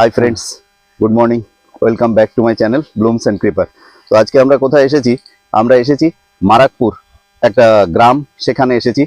Hi friends good morning welcome back to my channel Blooms and Creeper তো আজকে আমরা কোথায় এসেছি? আমরা এসেছি মারাকপুর, একটা গ্রাম। সেখানে এসেছি।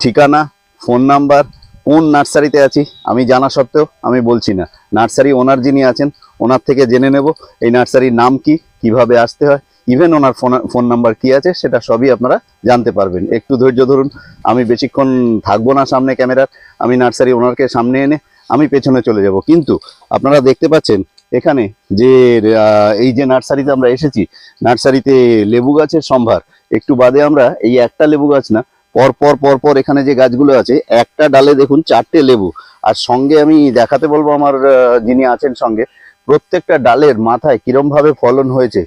ঠিকানা ফোন নাম্বার কোন নার্সারিতে আছি আমি জানা সত্ত্বেও আমি বলছি না। নার্সারি ওনার যিনি আছেন, ওনার থেকে জেনে নেব এই নার্সারির নাম কি, কীভাবে আসতে হয়। ইভেন ওনার ফোন ফোন নাম্বার কি আছে, সেটা সবই আপনারা জানতে পারবেন। একটু ধৈর্য ধরুন, আমি বেশিক্ষণ থাকব না সামনে ক্যামেরার। আমি নার্সারি ওনারকে সামনে এনে আমি পেছনে চলে যাব। কিন্তু আপনারা দেখতে পাচ্ছেন এখানে যে এই যে নার্সারিতে আমরা এসেছি নার্সারিতে লেবু গাছের সম্ভার। একটু বাদে আমরা এই একটা লেবু গাছ না পর পর পর পর এখানে যে গাছগুলো আছে একটা ডালে দেখুন চারটে লেবু। আর সঙ্গে আমি দেখাতে বলব আমার যিনি আছেন সঙ্গে প্রত্যেকটা ডালের মাথায় কিরম ভাবে ফলন হয়েছে।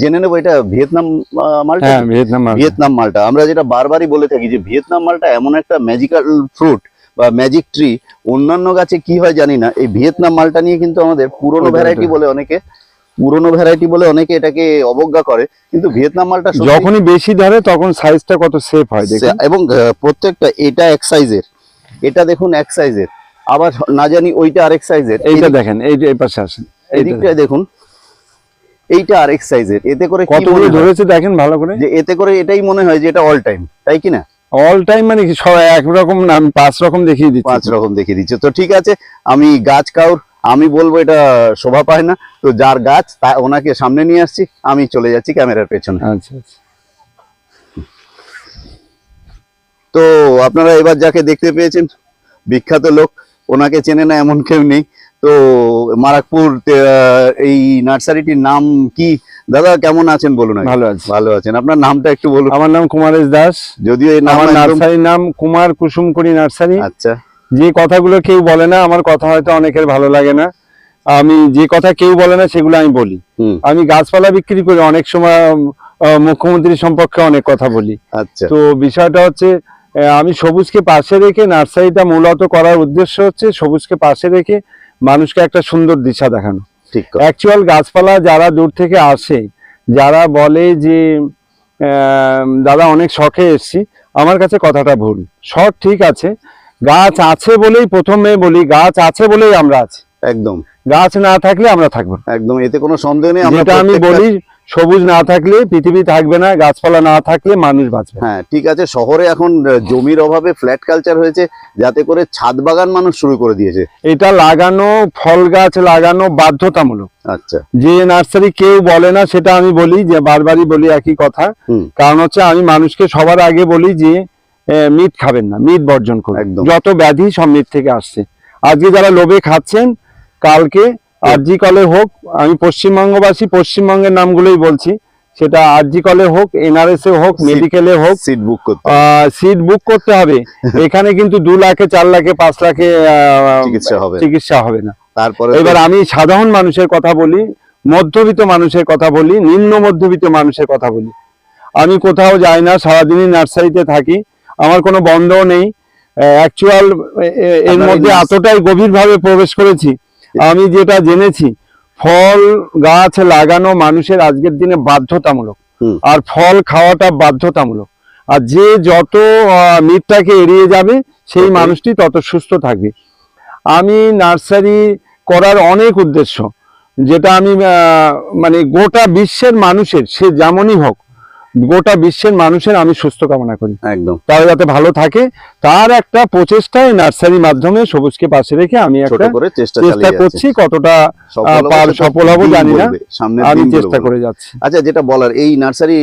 জেনে নেব এটা ভিয়েতনাম মালটা হ্যাঁ ভিয়েতনাম মালটা। ভিয়েতনাম মালটা। আমরা যেটা বারবারই বলে থাকি যে ভিয়েতনাম মালটা এমন একটা ম্যাজিক্যাল ফ্রুট বা ম্যাজিক ট্রি অন্যান্য গাছে কি হয় জানি না। এই ভিয়েতনাম মালটা নিয়ে কিন্তু আমাদের পুরনো ভ্যারাইটি বলে অনেকে পুরনো ভ্যারাইটি বলে অনেকে এটাকে অবজ্ঞা করে। কিন্তু ভিয়েতনাম মালটা যখনই বেশি ধরে তখন সাইজটা কত সেফ হয় দেখুন। এবং প্রত্যেকটা এটা এক সাইজের এটা দেখুন এক সাইজের আবার না জানি ওইটা আরেক সাইজের এইটা দেখেন এই যে এই পাশে আসেন এইটা এদিকটায় দেখুন। এইটা আরেক সাইজের এতে করে কতগুলো ধরেছে দেখেন ভালো করে। যে এতে করে এটাই মনে হয় যে এটা অল টাইম তাই কি না? অল টাইম মানে কি সব একরকম না আমি পাঁচ রকম দেখিয়ে দিচ্ছি। পাঁচ রকম দেখিয়ে দিচ্ছে। তো ঠিক আছে আমি গাছ কাউর আমি বলব এটা শোভা পায় না। তো যার গাছ তা ওনাকে সামনে নিয়ে আসছি আমি চলে যাচ্ছি ক্যামেরার পেছনে। আচ্ছা আচ্ছা। তো আপনারা এবার যাকে দেখতে পেয়েছেন বিখ্যাত লোক ওনাকে চেনে না এমন কেউ নেই। তো মারাকপুর এই নার্সারিটির নাম কি? দাদা কেমন আছেন বলুন ভালো আছে। ভালো আছেন। আপনার নামটা একটু বলুন। আমার নাম কুমারেশ দাস। যদিও এই আমার নার্সারির নাম কুমার কুসুমকুড়ি নার্সারি। আচ্ছা। যে কথাগুলো কেউ বলে না আমার কথা হয়তো অনেকের ভালো লাগে না। আমি যে কথা কেউ বলে না সেগুলো আমি বলি। আমি গাছপালা বিক্রি করি অনেক সময় মুখ্যমন্ত্রী সম্পর্কে অনেক কথা বলি। আচ্ছা। তো বিষয়টা হচ্ছে আমি সবুজকে পাশে রেখে নার্সারিটা মূলত করার উদ্দেশ্য হচ্ছে সবুজকে পাশে রেখে মানুষকে একটা সুন্দর দিশা দেখানো। ঠিক অ্যাকচুয়াল গাছপালা যারা দূর থেকে আসে যারা বলে যে দাদা অনেক শখে এসছি। আমার কাছে কথাটা ভুল। শখ ঠিক আছে। গাছ আছে বলেই প্রথমে বলি গাছ আছে বলেই আমরা আছি। একদম। গাছ না থাকলে আমরা থাকব একদম এতে কোনো সন্দেহ নেই আমরা আমি বলি সবুজ না থাকলে পৃথিবী থাকবে না গাছপালা না থাকলে মানুষ বাঁচবে। হ্যাঁ ঠিক আছে শহরে এখন জমির অভাবে ফ্ল্যাট কালচার হয়েছে যাতে করে ছাদ বাগান মানুষ শুরু করে দিয়েছে। এটা লাগানো ফল গাছ লাগানো বাধ্যতামূলক। আচ্ছা। যে নার্সারি কেউ বলে না সেটা আমি বলি যে বারবারই বলি একই কথা। কারণ হচ্ছে আমি মানুষকে সবার আগে বলি যে মিট খাবেন না মিট বর্জন করুন। একদম। যত ব্যাধি সব মিট থেকে আসছে। আজকে যারা লোভে খাচ্ছেন কালকে আরজি কলে হোক আমি পশ্চিমবঙ্গবাসী পশ্চিমবঙ্গের নামগুলোই বলছি। সেটা আরজি কলে হোক এনআরএস এ হোক মেডিকেলে হোক সিট বুক করতে সিট বুক করতে হবে। এখানে কিন্তু দু লাখে চার লাখে পাঁচ লাখে চিকিৎসা হবে। চিকিৎসা হবে না। তারপরে এবার আমি সাধারণ মানুষের কথা বলি মধ্যবিত্ত মানুষের কথা বলি নিম্ন মধ্যবিত্ত মানুষের কথা বলি। আমি কোথাও যাই না সারাদিনই নার্সারিতে থাকি আমার কোনো বন্ধও নেই। অ্যাকচুয়াল এর মধ্যে এতটাই গভীরভাবে প্রবেশ করেছি আমি যেটা জেনেছি ফল গাছ লাগানো মানুষের আজকের দিনে বাধ্যতামূলক। আর ফল খাওয়াটা বাধ্যতামূলক। আর যে যত মিটটাকে এড়িয়ে যাবে সেই মানুষটি তত সুস্থ থাকবে। আমি নার্সারি করার অনেক উদ্দেশ্য। যেটা আমি মানে গোটা বিশ্বের মানুষের সে যেমনই হোক গোটা বিশ্বের মানুষের আমি সুস্থ কামনা করি। একদম। তারা যাতে ভালো থাকে তার একটা প্রচেষ্টায় নার্সারির মাধ্যমে সবুজকে পাশে রেখে আমি একটা চেষ্টা করছি কতটা সফল হবে জানি না। আমি চেষ্টা করে যাচ্ছি। আচ্ছা যেটা বলার এই নার্সারি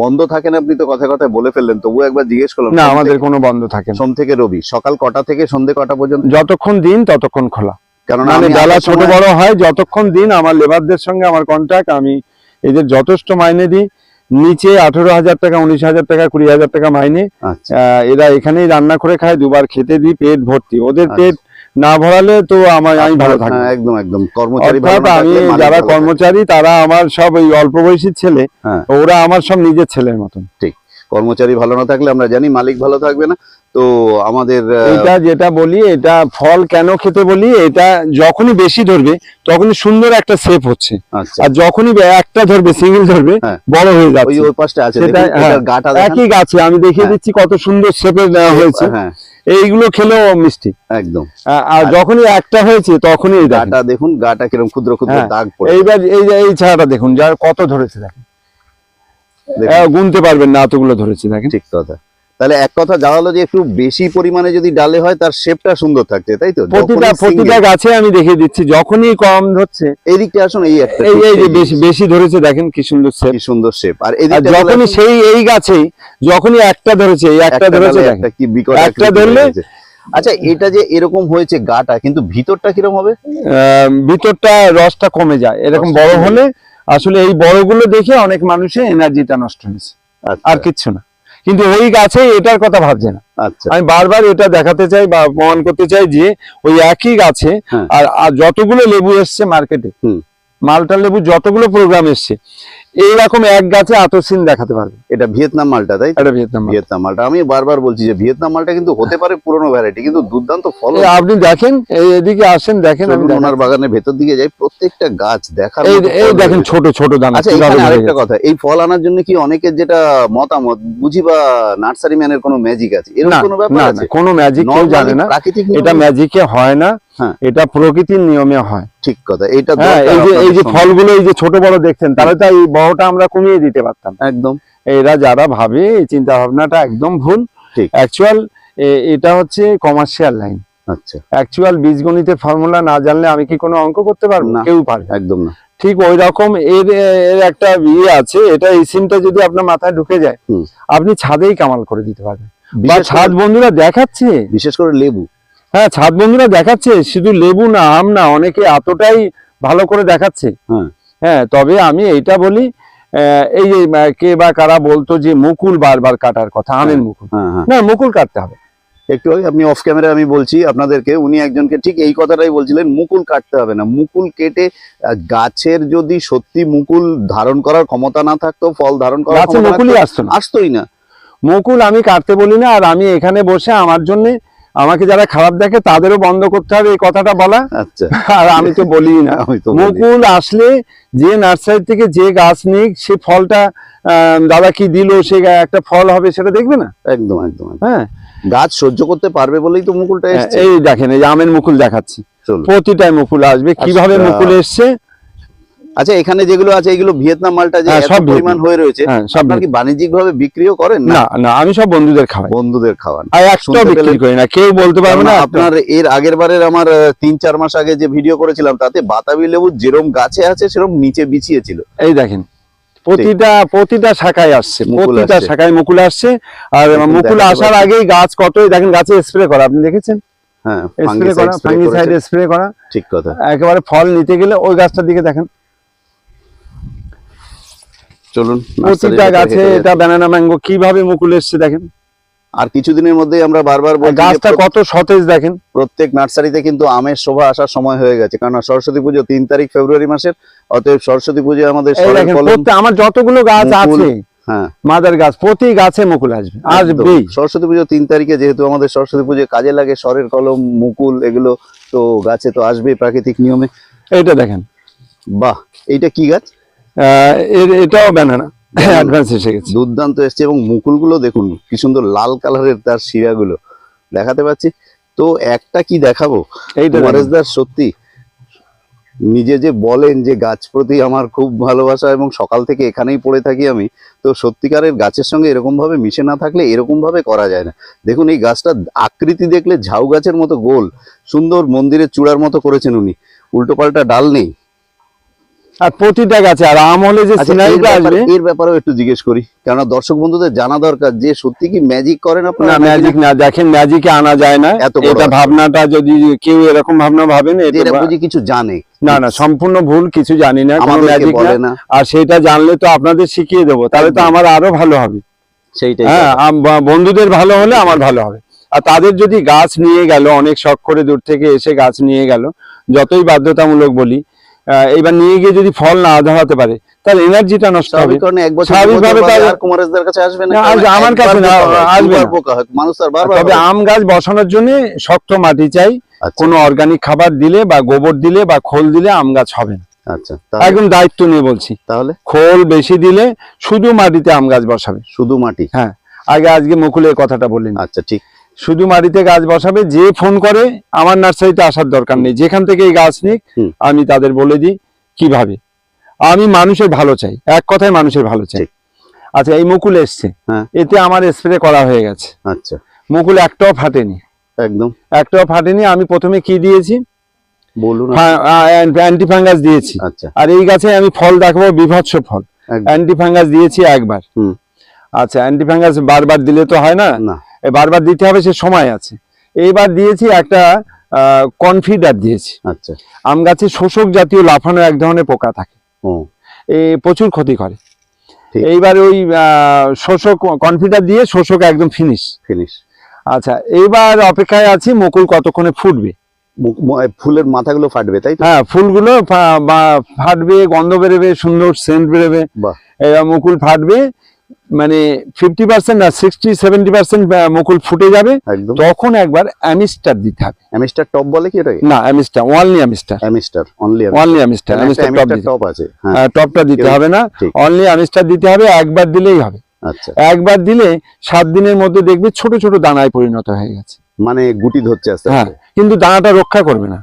বন্ধ থাকে না আপনি তো কথা কথায় বলে ফেললেন তবু একবার জিজ্ঞেস করলাম না আমাদের কোনো বন্ধ থাকে সোম থেকে রবি সকাল কটা থেকে সন্ধে কটা পর্যন্ত? যতক্ষণ দিন ততক্ষণ খোলা। কারণ মানে আমি ছোট বড় হয় যতক্ষণ দিন আমার লেবারদের সঙ্গে আমার কন্ট্যাক্ট আমি এদের যথেষ্ট মাইনে দিই। নিচে আঠেরো হাজার টাকা উনিশ হাজার টাকা কুড়ি হাজার টাকা মাইনে। আচ্ছা। এরা এখানেই রান্না করে খায় দুবার খেতে দিই পেট ভর্তি। ওদের আচ্ছা। পেট না ভরালে তো আমার আমি ভালো থাকব। হ্যাঁ, একদম একদম। কর্মচারী আমি যারা কর্মচারী তারা আমার সব এই অল্প বয়সী ছেলে হ্যাঁ। ওরা আমার সব নিজের ছেলের মতন। ঠিক। কর্মচারী ভালো না থাকলে আমরা জানি মালিক ভালো থাকবে না। তো আমাদের এটা যেটা বলি এটা ফল কেন খেতে বলি এটা যখনই বেশি ধরবে তখনই সুন্দর একটা শেপ হচ্ছে। আচ্ছা। আর যখনই একটা ধরবে সিঙ্গেল ধরবে হ্যাঁ। বড় হয়ে যাচ্ছে। ওই পাশটা আছে হ্যাঁ, গাটা একই গাছে আমি দেখিয়ে হ্যাঁ। দিচ্ছি কত সুন্দর শেপে দেওয়া হয়েছে। হ্যাঁ। এইগুলো খেলেও মিষ্টি। একদম। আর যখনই একটা হয়েছে তখনই। গাটা দেখুন গাটা কীরকম ক্ষুদ্র ক্ষুদ্র দাগ পড়ে। এইবার এই এই ছাড়াটা দেখুন যার কত ধরেছে দেখুন, গুনতে পারবেন না এতগুলো ধরেছে দেখেন। ঠিক কথা। তাহলে এক কথা হলো যে একটু বেশি পরিমাণে যদি ডালে হয় তার শেপটা সুন্দর থাকছে তাই তো? প্রতিটা প্রতিটা গাছে আমি দেখিয়ে দিচ্ছি যখনই কম ধরছে এই দিকটা আসুন এই একটা এই এই যে বেশি বেশি ধরেছে দেখেন কি সুন্দর শেপ কি সুন্দর শেপ আর এই আর যখনই সেই এই গাছেই যখনই একটা ধরেছে এই একটা ধরেছে একটা কি বিকট একটা ধরলে- আচ্ছা এটা যে এরকম হয়েছে গাটা কিন্তু ভিতরটা কীরকম হবে? ভিতরটা রসটা কমে যায় এরকম বড় হলে আসলে এই বড়গুলো দেখে অনেক মানুষের এনার্জিটা নষ্ট হয়েছে। আচ্ছা। আর কিচ্ছু না। কিন্তু ওই গাছে এটার কথা ভাবছে না। আচ্ছা। আমি বারবার এটা দেখাতে চাই বা প্রমাণ করতে চাই যে ওই একই গাছে হ্যাঁ। আর আর যতগুলো লেবু এসছে মার্কেটে মালটা লেবু যতগুলো প্রোগ্রাম এসছে এইরকম এক গাছে আতসিন দেখাতে পারবে। এটা ভিয়েতনাম মালটা তাই এটা ভিয়েতনাম। ভিয়েতনাম মালটা। আমি বারবার বলছি যে ভিয়েতনাম মালটা কিন্তু হতে পারে পুরনো ভ্যারাইটি কিন্তু দুর্দান্ত ফল আপনি দেখেন এই এদিকে আসেন দেখেন আমি ওনার বাগানের ভেতর দিকে যাই প্রত্যেকটা গাছ দেখার এই দেখেন ছোট ছোট দানা আচ্ছা আরেকটা কথা এই ফল আনার জন্য কি অনেকের যেটা মতামত বুঝি বা নার্সারি ম্যানের কোনো ম্যাজিক আছে? এরকম কোনো ব্যাপার না আছে? কোনো ম্যাজিক কেউ জানে না। প্রাকৃতিক এটা ম্যাজিকে হয় না হ্যাঁ। এটা প্রকৃতির নিয়মে হয়। ঠিক কথা এটা হ্যাঁ এই যে এই যে ফলগুলো এই যে ছোট বড় দেখছেন তাহলে তো এই বড়টা আমরা কমিয়ে দিতে পারতাম। একদম। এরা যারা ভাবে এই চিন্তা ভাবনাটা একদম ভুল ঠিক। অ্যাকচুয়াল এটা হচ্ছে কমার্শিয়াল লাইন আচ্ছা অ্যাকচুয়াল বীজগণিতের ফর্মুলা না জানলে আমি কি কোনো অঙ্ক করতে পারব না। কেউ পারবে। একদম না ঠিক ওই রকম এর এর একটা ইয়ে আছে এটা এই সিমটা যদি আপনার মাথায় ঢুকে যায় আপনি ছাদেই কামাল করে দিতে পারবেন বা ছাদ বন্ধুরা দেখাচ্ছে বিশেষ করে লেবু হ্যাঁ ছাদ বন্ধুরা দেখাচ্ছে শুধু লেবু না আম না অনেকে এতটাই ভালো করে দেখাচ্ছে হ্যাঁ। হ্যাঁ তবে আমি এইটা বলি এই যে কে বা কারা বলতো যে মুকুল বারবার কাটার কথা আমের হ্যাঁ। মুকুল। হ্যাঁ হ্যাঁ। না মুকুল কাটতে হবে। একটু আপনি অফ ক্যামেরা আমি বলছি আপনাদেরকে উনি একজনকে ঠিক এই কথাটাই বলছিলেন মুকুল কাটতে হবে না। মুকুল কেটে গাছের যদি সত্যি মুকুল ধারণ করার ক্ষমতা না থাকতো ফল ধারণ করার মুকুলই আসতো না। আসতোই না। মুকুল আমি কাটতে বলি না আর আমি এখানে বসে আমার জন্য আমাকে যারা খারাপ দেখে তাদেরও বন্ধ করতে হবে এই কথাটা বলা। আচ্ছা। আর আমি তো বলি না। মুকুল আসলে যে নার্সারি থেকে যে গাছ নিক সে ফলটা দাদা কি দিল সে একটা ফল হবে সেটা দেখবে না? একদম একদম। হ্যাঁ। গাছ সহ্য করতে পারবে বলেই তো মুকুলটা এই দেখেন এই আমের মুকুল দেখাচ্ছি। প্রতিটাই মুকুল আসবে। কীভাবে আচ্ছা। মুকুল এসছে আচ্ছা এখানে যেগুলো আছে এগুলো ভিয়েতনাম মালটা যে হ্যাঁ, সব পরিমাণ হয়ে রয়েছে হ্যাঁ সব আপনার কি বাণিজ্যিক ভাবে বিক্রিও করেন না? না আমি সব বন্ধুদের খাওয়াই। বন্ধুদের খাওয়ান। আর একটাও বিক্রি করি না কেউ বলতে পারবে না আপনার এর আগের বারের আমার তিন চার মাস আগে যে ভিডিও করেছিলাম তাতে বাতাবি লেবু যেরম গাছে আছে সেরকম নিচে বিছিয়েছিল এই দেখেন প্রতিটা প্রতিটা শাখায় আসছে প্রতিটা শাখায় মুকুল আসছে আর মুকুল মুকুল আসার আগেই গাছ কতই দেখেন গাছে স্প্রে করা আপনি দেখেছেন? হ্যাঁ স্প্রে করা ফাঙ্গিসাইড স্প্রে করা। ঠিক কথা। একেবারে ফল নিতে গেলে ওই গাছটার দিকে দেখেন। চলুন প্রতিটা গাছে এটা ব্যানানা ম্যাঙ্গো কীভাবে মুকুল এসছে দেখেন। আর কিছুদিনের মধ্যেই আমরা বারবার গাছটা কত সতেজ দেখেন। প্রত্যেক নার্সারিতে কিন্তু আমের শোভা আসার সময় হয়ে গেছে কারণ সরস্বতী পুজো তিন তারিখ ফেব্রুয়ারি মাসের অতএব সরস্বতী পুজো আমাদের আমার যতগুলো গাছ আছে হ্যাঁ। মাদার গাছ প্রতি গাছে মুকুল আসবে। আসবেই। সরস্বতী পুজো তিন তারিখে যেহেতু আমাদের সরস্বতী পুজো কাজে লাগে সরের কলম মুকুল এগুলো তো গাছে তো আসবেই প্রাকৃতিক নিয়মে। এইটা দেখেন। বাহ এইটা কি গাছ? এটাও ব্যানানা। অ্যাডভান্স এসে গেছে। দুর্দান্ত এসছে এবং মুকুলগুলো দেখুন কি সুন্দর লাল কালারের তার শিরাগুলো দেখাতে পাচ্ছি। তো একটা কি দেখাবো। কুমারেশদার সত্যি নিজে যে বলেন যে গাছ প্রতি আমার খুব ভালোবাসা এবং সকাল থেকে এখানেই পড়ে থাকি আমি তো সত্যিকারের গাছের সঙ্গে এরকম ভাবে মিশে না থাকলে এরকম ভাবে করা যায় না। দেখুন এই গাছটা আকৃতি দেখলে ঝাউ গাছের মতো গোল সুন্দর মন্দিরের চূড়ার মতো করেছেন উনি। উল্টো পাল্টা ডাল নেই। আর প্রতিটা গাছে আর আম হলে যে আচ্ছা, এর সিনারিটা আসবে ব্যাপারে- এর ব্যাপারেও একটু জিজ্ঞেস করি। কেননা দর্শক বন্ধুদের জানা দরকার যে সত্যি কি ম্যাজিক করেন আপনারা ম্যাজিক না? দেখেন ম্যাজিকে আনা যায় না। এটা ভাবনাটা যদি কেউ এরকম ভাবনা ভাবেন এটা বুঝি কিছু জানে। না না সম্পূর্ণ ভুল কিছু জানি না কোনো ম্যাজিক না। বলে না। আর সেটা জানলে তো আপনাদের শিখিয়ে দেবো। তাহলে তো আমার আরও ভালো হবে। সেইটাই হ্যাঁ বন্ধুদের ভালো হলে আমার ভালো হবে। আর তাদের যদি গাছ নিয়ে গেল অনেক শখ করে দূর থেকে এসে গাছ নিয়ে গেল যতই বাধ্যতামূলক বলি এইবার নিয়ে গিয়ে যদি ফল না ধরাতে পারে তাহলে এনার্জিটা নষ্ট হবে। স্বাভাবিকভাবে কুমারেশদের কাছে আসবে না। আমার কাছে না, আসবে মানুষ বারবার তবে আম গাছ বসানোর জন্য শক্ত মাটি চাই আচ্ছা, কোনো অর্গানিক খাবার দিলে বা গোবর দিলে বা খোল দিলে আম গাছ হবে না। আচ্ছা একদম দায়িত্ব নিয়ে বলছি। তাহলে? খোল বেশি দিলে শুধু মাটিতে আম গাছ বসাবে। শুধু মাটি? হ্যাঁ আগে আজকে মুকুলের কথাটা বললেন। আচ্ছা ঠিক। শুধু মাটিতে গাছ বসাবে যে ফোন করে আমার নার্সারিতে আসার দরকার নেই। যেখান থেকে এই গাছ নিক আমি তাদের বলে দিই কীভাবে। আমি মানুষের ভালো চাই এক কথায় মানুষের ভালো চাই। আচ্ছা এই মুকুল এসছে। হ্যাঁ। এতে আমার স্প্রে করা হয়ে গেছে। আচ্ছা। মুকুল একটাও ফাটেনি একদম। একটাও ফাটেনি আমি প্রথমে কি দিয়েছি? বলুন। অ্যান্টি ফাঙ্গাস দিয়েছি। আচ্ছা। আর এই গাছে আমি ফল দেখাবো বিভৎস ফল। অ্যান্টি ফাঙ্গাস দিয়েছি একবার। আচ্ছা অ্যান্টি ফাঙ্গাস বারবার দিলে তো হয় না। বারবার দিতে হবে সে সময় আছে। এইবার দিয়েছি একটা কনফিডার দিয়েছি। আচ্ছা। আম গাছে শোষক জাতীয় লাফানো এক ধরনের পোকা থাকে। এ প্রচুর ক্ষতি করে। এইবার ওই শোষক কনফিডার দিয়ে শোষক একদম ফিনিশ ফিনিশ আচ্ছা এইবার অপেক্ষায় আছি মুকুল কতক্ষণে ফুটবে? ফুলের মাথাগুলো ফাটবে তাই হ্যাঁ ফুলগুলো ফাটবে গন্ধ বেরোবে সুন্দর সেন্ট বেরোবে। মুকুল ফাটবে মানে ফিফটি পার্সেন্ট আর সিক্সটি সেভেন্টি পার্সেন্ট মুকুল ফুটে যাবে। তখন একবার অ্যামিস্টার দিতে হবে। অ্যামিস্টার টপ বলে কি এটাকে? না অ্যামিস্টার ওয়ানলি অ্যামিস্টার। অ্যামিস্টার অনলি ওয়ানলি অ্যামিস্টার অ্যামিস্টার টপ আছে হ্যাঁ। হ্যাঁ, টপটা দিতে হবে না। অনলি অ্যামিস্টার দিতে হবে একবার দিলেই হবে। আচ্ছা। একবার দিলে সাত দিনের মধ্যে দেখবে ছোট ছোট দানায় পরিণত হয়ে গেছে। মানে গুটি ধরছে আস্তে হ্যাঁ কিন্তু দানাটা রক্ষা করবে না।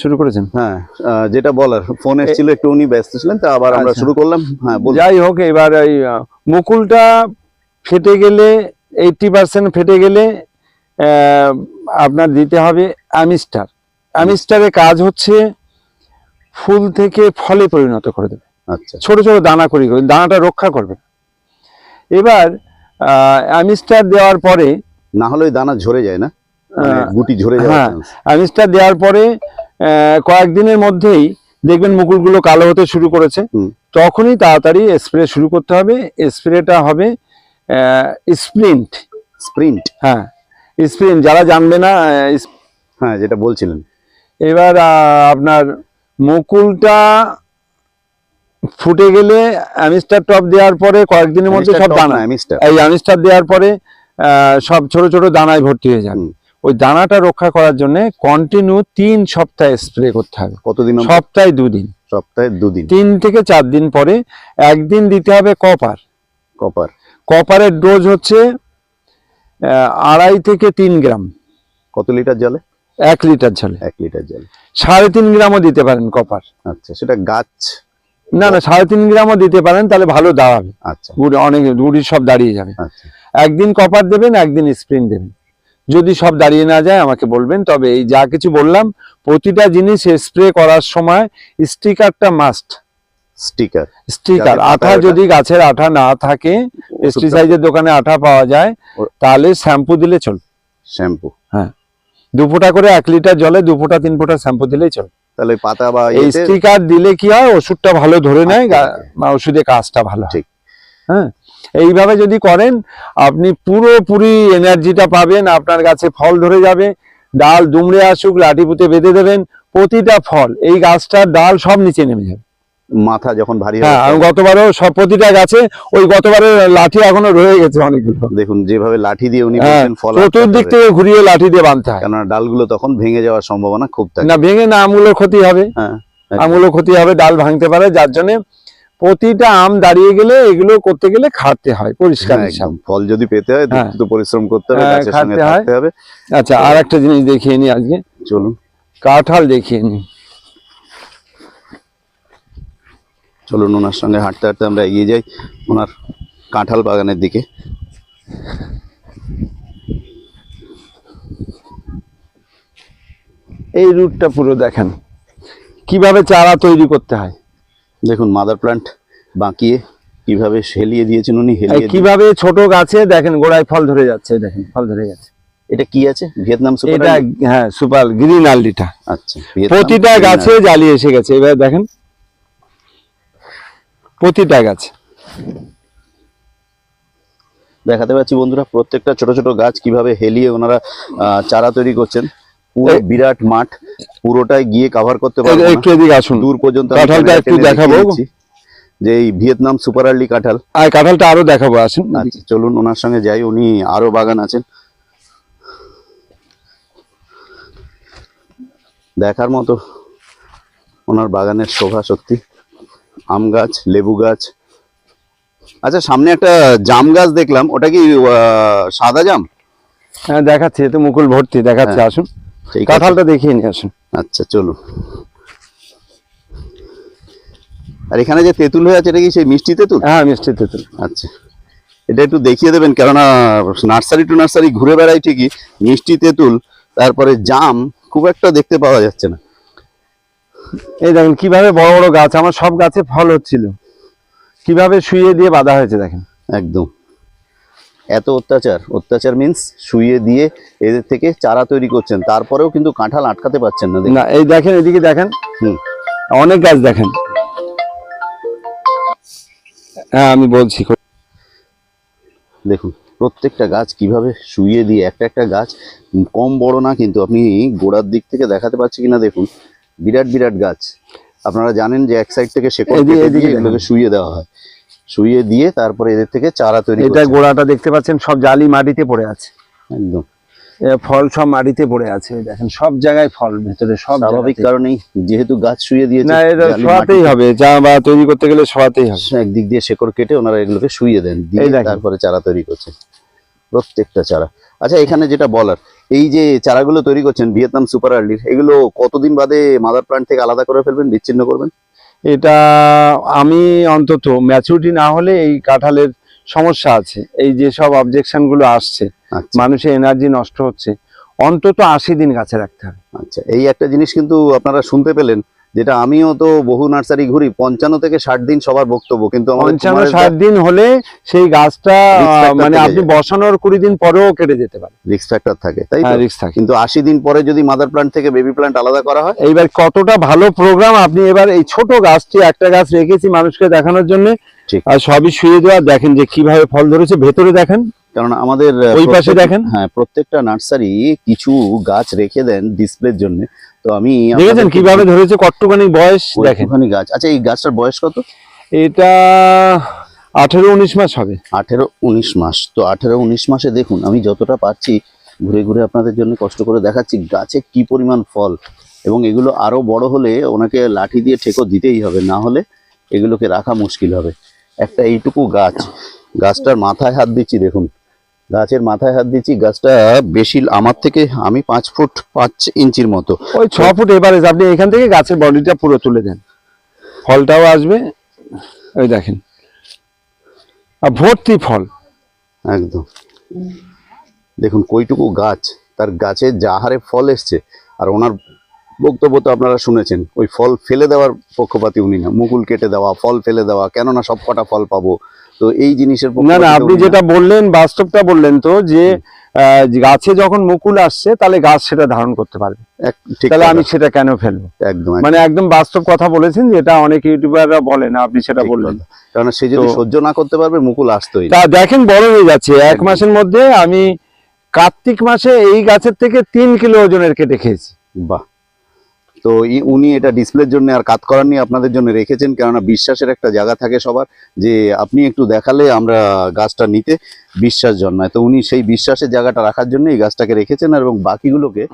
শুরু করেছেন? হ্যাঁ যেটা বলার ফোন এসেছিল একটু উনি ব্যস্ত ছিলেন তা আবার আমরা আচ্ছা। শুরু করলাম। হ্যাঁ যাই হোক এবার এই মুকুলটা ফেটে গেলে এইটটি পার্সেন্ট ফেটে গেলে আপনার দিতে হবে অ্যামিস্টার। অ্যামিস্টারের কাজ হচ্ছে ফুল থেকে ফলে পরিণত করে দেবে। আচ্ছা। ছোট ছোট দানা করি দানাটা রক্ষা করবে। এবার অ্যামিস্টার দেওয়ার পরে না হলে ওই দানা ঝরে যায় না? মানে গুটি ঝরে যায় হ্যাঁ। অ্যামিস্টার দেওয়ার পরে কয়েকদিনের মধ্যেই দেখবেন মুকুলগুলো কালো হতে শুরু করেছে। তখনই তাড়াতাড়ি স্প্রে শুরু করতে হবে। স্প্রেটা হবে স্প্রিন্ট। স্প্রিন্ট? হ্যাঁ স্প্রিন্ট। যারা জানবে না হ্যাঁ যেটা বলছিলেন। এবার আপনার মুকুলটা ফুটে গেলে অ্যামিস্টার টপ দেওয়ার পরে কয়েকদিনের মধ্যে সব দানা। এই অ্যামিস্টার দেওয়ার পরে সব ছোট ছোট দানায় ভর্তি হয়ে হুম। ওই দানাটা রক্ষা করার জন্য কন্টিনিউ তিন সপ্তাহে স্প্রে করতে হবে। কতদিন? সপ্তাহে দুদিন। সপ্তাহে দুদিন। তিন থেকে চার দিন পরে একদিন দিতে হবে কপার কপার কপারের ডোজ হচ্ছে আড়াই থেকে তিন গ্রাম। কত লিটার জলে? এক লিটার জলে। এক লিটার জলে। সাড়ে তিন গ্রামও দিতে পারেন কপার আচ্ছা সেটা গাছ? না না সাড়ে তিন গ্রামও দিতে পারেন তাহলে ভালো দাঁড়াবে। আচ্ছা। গুড় অনেক গুড়ি সব দাঁড়িয়ে যাবে। আচ্ছা। একদিন কপার দেবেন একদিন স্প্রিন দেবেন। যদি সব দাঁড়িয়ে না যায় আমাকে বলবেন। তবে এই যা কিছু বললাম প্রতিটা জিনিস স্প্রে করার সময় স্টিকারটা মাস্ট স্টিকার। স্টিকার। আঠা যদি গাছের আঠা না থাকে পেস্টিসাইডের দোকানে আঠা পাওয়া যায় তাহলে শ্যাম্পু দিলে চলবে শ্যাম্পু। হ্যাঁ। দু ফোঁটা করে এক লিটার জলে দু ফোঁটা তিন ফোঁটা শ্যাম্পু দিলেই চলবে তাহলে পাতা বা এই স্টিকার দিলে কি হয় ওষুধটা ভালো ধরে নেয় ওষুধে কাজটা ভালো ঠিক। হ্যাঁ। এইভাবে যদি করেন আপনি পুরোপুরি এনার্জিটা পাবেন আপনার গাছে ফল ধরে যাবে ডাল দুমড়ে আসুক লাঠি পুঁতে বেঁধে দেবেন প্রতিটা ফল এই গাছটার ডাল সব নিচে নেমে যাবে। মাথা যখন ভারী হ্যাঁ গতবারও সব প্রতিটা গাছে ওই গতবারের লাঠি এখনও রয়ে গেছে অনেকগুলো। দেখুন যেভাবে লাঠি দিয়ে উনি হ্যাঁ ফল চতুর্দিক থেকে ঘুরিয়ে লাঠি দিয়ে বাঁধতে হয়। কেননা ডালগুলো তখন ভেঙে যাওয়ার সম্ভাবনা খুব থাকে। না ভেঙে না আমগুলোর ক্ষতি হবে। হ্যাঁ আমগুলো ক্ষতি হবে ডাল ভাঙতে পারে যার জন্য প্রতিটা আম দাঁড়িয়ে গেলে এগুলো করতে গেলে খাটতে হয় পরিষ্কার হ্যাঁ, ফল যদি পেতে হয় হ্যাঁ। তো পরিশ্রম করতে হবে হ্যাঁ, গাছের সঙ্গে খাটতে হয়। থাকতে হবে। আচ্ছা আর একটা জিনিস দেখিয়ে নি আজকে। চলুন। কাঁঠাল দেখিয়ে নি। চলুন ওনার সঙ্গে হাঁটতে হাঁটতে আমরা এগিয়ে যাই ওনার কাঁঠাল বাগানের দিকে। এই রুটটা পুরো দেখেন। কীভাবে চারা তৈরি করতে হয়? দেখুন মাদার প্লান্ট বাঁকিয়ে কীভাবে হেলিয়ে দিয়েছেন উনি হেলিয়ে কীভাবে ছোট গাছে দেখেন গোড়ায় ফল ধরে যাচ্ছে দেখেন ফল ধরে যাচ্ছে। এটা কি আছে? ভিয়েতনাম সুপার এটা হ্যাঁ সুপার গ্রিন আলডিটা আচ্ছা প্রতিটা গাছে জালি এসে গেছে। এবার দেখেন প্রতিটা গাছ। দেখাতে পাচ্ছি বন্ধুরা প্রত্যেকটা ছোট ছোট গাছ কীভাবে হেলিয়ে ওনারা আহ, চারা তৈরি করছেন। পুরো বিরাট মাঠ পুরোটাই গিয়ে কভার করতে পারব। একটু এদিকে আসুন। দূর পর্যন্ত কাঁঠালটা একটু দেখাবো। যে এই ভিয়েতনাম সুপার আর্লি কাঁঠাল। আর কাঁঠালটা আরও দেখাবো আসুন। আচ্ছা চলুন ওনার সঙ্গে যাই উনি আরও বাগান আছেন। দেখার মতো ওনার বাগানের শোভা সত্যি আম গাছ লেবু গাছ। আচ্ছা সামনে একটা জাম গাছ দেখলাম ওটা কি সাদা জাম? হ্যাঁ দেখাচ্ছি এতে মুকুল ভর্তি দেখাচ্ছি হ্যাঁ। আসুন। কাঁঠালটা দেখিয়ে নিয়ে আসুন। আচ্ছা চলুন। আর এখানে যে তেঁতুল হয়ে আছে এটা কি সেই মিষ্টি তেঁতুল? হ্যাঁ মিষ্টি তেঁতুল। আচ্ছা। এটা একটু দেখিয়ে দেবেন কেননা নার্সারি টু নার্সারি ঘুরে বেড়াই ঠিকই মিষ্টি তেঁতুল তারপরে জাম খুব একটা দেখতে পাওয়া যাচ্ছে না। এই দেখেন কীভাবে বড় বড় গাছ আমার সব গাছে ফল হচ্ছিল। কীভাবে শুয়ে দিয়ে বাঁধা হয়েছে দেখেন। একদম। এত অত্যাচার। অত্যাচার মিন্স শুয়ে দিয়ে এদের থেকে চারা তৈরি করছেন। তারপরেও কিন্তু কাঁঠাল আটকাতে পারছেন না। না এই দেখেন এদিকে দেখেন। হুম। অনেক গাছ দেখেন। হ্যাঁ আমি বলছি। দেখুন প্রত্যেকটা গাছ কীভাবে শুয়ে দিয়ে একটা একটা গাছ কম বড় না কিন্তু আপনি গোড়ার দিক থেকে দেখাতে পাচ্ছি কিনা দেখুন। বিরাট বিরাট গাছ। আপনারা জানেন যে এক সাইড থেকে শেকড় এগুলোকে শুয়ে দেওয়া হয়। শুয়ে দিয়ে তারপরে এদের থেকে চারা তৈরি এটা গোড়াটা দেখতে পাচ্ছেন সব জালি মাটিতে পড়ে আছে। একদম। ফল সব মাটিতে পড়ে আছে দেখেন সব জায়গায় ফল ভেতরে সব স্বাভাবিক কারণেই যেহেতু গাছ শুয়ে দিয়েছে না এটা শোয়াতেই হবে চা বা তৈরি করতে গেলে শোয়াতেই হবে। একদিক দিয়ে শেকড় কেটে ওনারা এগুলোকে শুয়ে দেন দিয়ে তারপরে চারা তৈরি করছেন প্রত্যেকটা চারা। আচ্ছা এখানে যেটা বলার এই যে চারাগুলো তৈরি করছেন ভিয়েতনাম সুপার আর্লির এগুলো কতদিন বাদে মাদার প্লান্ট থেকে আলাদা করে ফেলবেন বিচ্ছিন্ন করবেন? এটা আমি অন্তত ম্যাচুরিটি না হলে এই কাঁঠালের সমস্যা আছে। এই যে সব অবজেকশনগুলো আসছে আচ্ছা। মানুষের এনার্জি নষ্ট হচ্ছে অন্তত আশি দিন গাছে রাখতে হবে। আচ্ছা এই একটা জিনিস কিন্তু আপনারা শুনতে পেলেন যেটা আমিও তো বহু নার্সারি ঘুরি পঞ্চান্ন থেকে ষাট দিন সবার বক্তব্য কিন্তু পঞ্চান্ন ষাট দিন হলে সেই গাছটা মানে আপনি বসানোর কুড়ি দিন পরেও কেটে যেতে পারে। রিস্ক ফ্যাক্টর থাকে তাই তো? হ্যাঁ থাকে। কিন্তু আশি দিন পরে যদি মাদার প্লান্ট থেকে বেবি প্লান্ট আলাদা করা হয়? এইবার কতটা ভালো প্রোগ্রাম আপনি এবার এই ছোট গাছটি একটা গাছ রেখেছি মানুষকে দেখানোর জন্য। ঠিক। আর সবই শুয়ে দেওয়া দেখেন যে কীভাবে ফল ধরেছে ভেতরে দেখেন। কারণ আমাদের ওই পাশে দেখেন। হ্যাঁ প্রত্যেকটা নার্সারি কিছু গাছ রেখে দেন ডিসপ্লের জন্য। তো আমি দেখেছেন কীভাবে ধরেছে কট্টুখানি বয়স দেখেন। গাছ? আচ্ছা এই গাছটার বয়স কত? এটা আঠেরো উনিশ মাস হবে। আঠেরো উনিশ মাস। তো আঠেরো উনিশ মাসে দেখুন আমি যতটা পারছি ঘুরে ঘুরে আপনাদের জন্য কষ্ট করে দেখাচ্ছি গাছে কি পরিমাণ ফল। এবং এগুলো আরও বড় হলে ওনাকে লাঠি দিয়ে ঠেকো দিতেই হবে না হলে এগুলোকে রাখা মুশকিল হবে। একটা এইটুকু গাছ গাছটার মাথায় হাত দিচ্ছি দেখুন। গাছের মাথায় হাত দিচ্ছি গাছটা বেশি আমার থেকে আমি পাঁচ ফুট পাঁচ ইঞ্চির মতো। ওই ছ ফুট এভারেজ আপনি এখান থেকে গাছের বডিটা পুরো তুলে দেন। ফলটাও আসবে ওই দেখেন। আর ভর্তি ফল। একদম। দেখুন কইটুকু গাছ তার গাছে যা হারে ফল এসছে আর ওনার বক্তব্য তো আপনারা শুনেছেন ওই ফল ফেলে দেওয়ার পক্ষপাতি উনি না মুকুল কেটে দেওয়া ফল ফেলে দেওয়া কেননা সব কটা ফল পাবো। তো এই জিনিসের না না আপনি যেটা বললেন বাস্তবটা বললেন তো যে গাছে যখন মুকুল আসছে তাহলে গাছ সেটা ধারণ করতে পারবে। ঠিক তাহলে আমি সেটা কেন ফেলব? একদম মানে একদম বাস্তব কথা বলেছেন যেটা অনেক ইউটিউবাররা বলে না আপনি সেটা বললেন। কেননা সে যদি সহ্য না করতে পারবে মুকুল আসতোই তা দেখেন বড় হয়ে যাচ্ছে। এক মাসের মধ্যে আমি কার্তিক মাসে এই গাছের থেকে তিন কিলো ওজনের কেটে খেয়েছি। বাহ। তো উনি এটা ডিসপ্লের জন্য আর কাজ করার নিয়ে আপনাদের জন্য রেখেছেন, কেননা বিশ্বাসের একটা জায়গা থাকে সবার, যে আপনি একটু দেখালে আমরা গাছটা নিতে বিশ্বাস জন্মায়। তো উনি সেই বিশ্বাসের জায়গাটা রাখার জন্য এই গাছটাকে রেখেছেন আর এবং বাকিগুলোকে